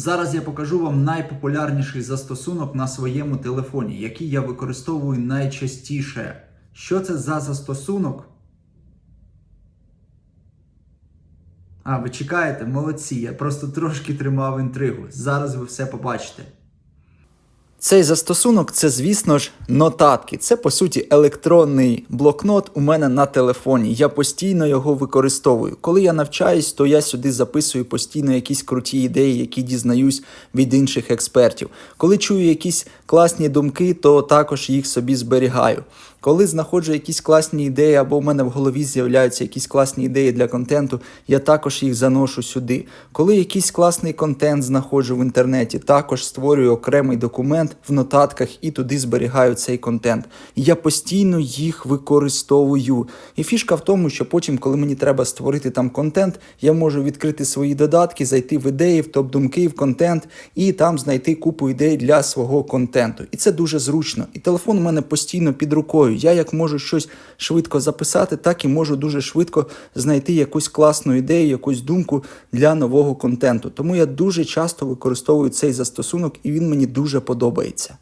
Зараз я покажу вам найпопулярніший застосунок на своєму телефоні, який я використовую найчастіше. Що це за застосунок? А, ви чекаєте? Молодці. Я просто трошки тримав інтригу. Зараз ви все побачите. Цей застосунок це, звісно ж, нотатки. Це по суті електронний блокнот у мене на телефоні. Я постійно його використовую. Коли я навчаюсь, то я сюди записую постійно якісь круті ідеї, які дізнаюсь від інших експертів. Коли чую якісь класні думки, то також їх собі зберігаю. Коли знаходжу якісь класні ідеї, або в мене в голові з'являються якісь класні ідеї для контенту, я також їх заношу сюди. Коли якийсь класний контент знаходжу в інтернеті, також створюю окремий документ в нотатках і туди зберігаю цей контент. І я постійно їх використовую. І фішка в тому, що потім, коли мені треба створити там контент, я можу відкрити свої додатки, зайти в ідеї, в топ-думки, в контент і там знайти купу ідей для свого контенту. І це дуже зручно. І телефон у мене постійно під рукою. Я як можу щось швидко записати, так і можу дуже швидко знайти якусь класну ідею, якусь думку для нового контенту. Тому я дуже часто використовую цей застосунок, і він мені дуже подобається.